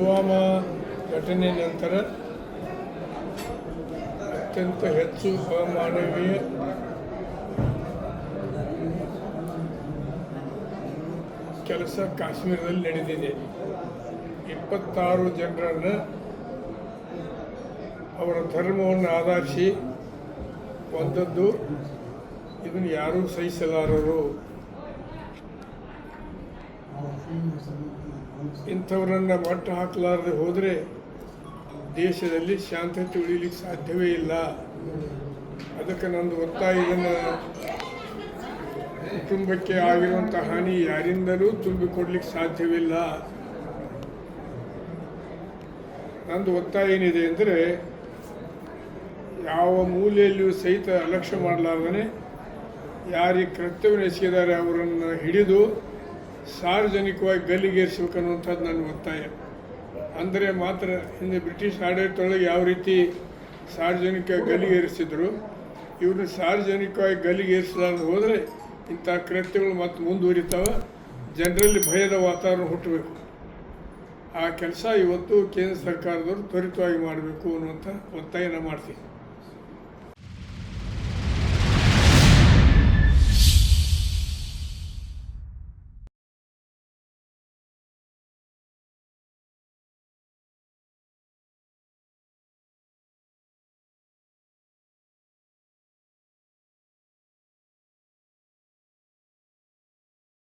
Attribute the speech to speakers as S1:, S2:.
S1: ಪುಲ್ವಾಮಾ ಘಟನೆ ನಂತರ ಅತ್ಯಂತ ಹೆಚ್ಚು ಅಮಾನವೀಯ ಕೆಲಸ ಕಾಶ್ಮೀರದಲ್ಲಿ ನಡೆದಿದೆ. ಇಪ್ಪತ್ತಾರು ಜನರನ್ನು ಅವರ ಧರ್ಮವನ್ನು ಆಧರಿಸಿ ಒಂದದ್ದು ಇದನ್ನು ಯಾರೂ ಸಹಿಸಲಾರರು. ಇಂಥವರನ್ನು ಮಟ್ಟ ಹಾಕಲಾರದೆ ಹೋದರೆ ದೇಶದಲ್ಲಿ ಶಾಂತತೆ ಉಳಿಲಿಕ್ಕೆ ಸಾಧ್ಯವೇ ಇಲ್ಲ. ಅದಕ್ಕೆ ನಂದು ಒತ್ತಾಯ, ಇದನ್ನು ಕುಟುಂಬಕ್ಕೆ ಆಗಿರುವಂಥ ಹಾನಿ ಯಾರಿಂದಲೂ ತುಂಬಿಕೊಡ್ಲಿಕ್ಕೆ ಸಾಧ್ಯವಿಲ್ಲ ನಂದು ಒತ್ತಾಯ ಏನಿದೆ ಅಂದರೆ, ಯಾವ ಮೂಲೆಯಲ್ಲಿಯೂ ಸಹಿತ ಅಲಕ್ಷ್ಯ ಮಾಡಲಾರ್ದೇ ಯಾರಿಗೆ ಕರ್ತವ್ಯ ಎಸಗಿದ್ದಾರೆ ಅವರನ್ನು ಹಿಡಿದು ಸಾರ್ವಜನಿಕವಾಗಿ ಗಲ್ಲಿಗೇರಿಸ್ಬೇಕು ಅನ್ನುವಂಥದ್ದು ನನ್ನ ಒತ್ತಾಯ. ಅಂದರೆ ಮಾತ್ರ ಹಿಂದೆ ಬ್ರಿಟಿಷ್ ಆಡಳಿತದೊಳಗೆ ಯಾವ ರೀತಿ ಸಾರ್ವಜನಿಕ ಗಲ್ಲಿಗೇರಿಸಿದ್ರು ಇವರು ಸಾರ್ವಜನಿಕವಾಗಿ ಗಲ್ಲಿಗೇರಿಸಲಾರ್ದು ಹೋದರೆ ಇಂಥ ಕೃತ್ಯಗಳು ಮತ್ತೆ ಮುಂದುವರಿತಾವೆ, ಜನರಲ್ಲಿ ಭಯದ ವಾತಾವರಣ ಹುಟ್ಟಬೇಕು. ಆ ಕೆಲಸ ಇವತ್ತು ಕೇಂದ್ರ ಸರ್ಕಾರದವರು ತ್ವರಿತವಾಗಿ ಮಾಡಬೇಕು ಅನ್ನುವಂಥ ಒತ್ತಾಯನ ಮಾಡ್ತೀನಿ.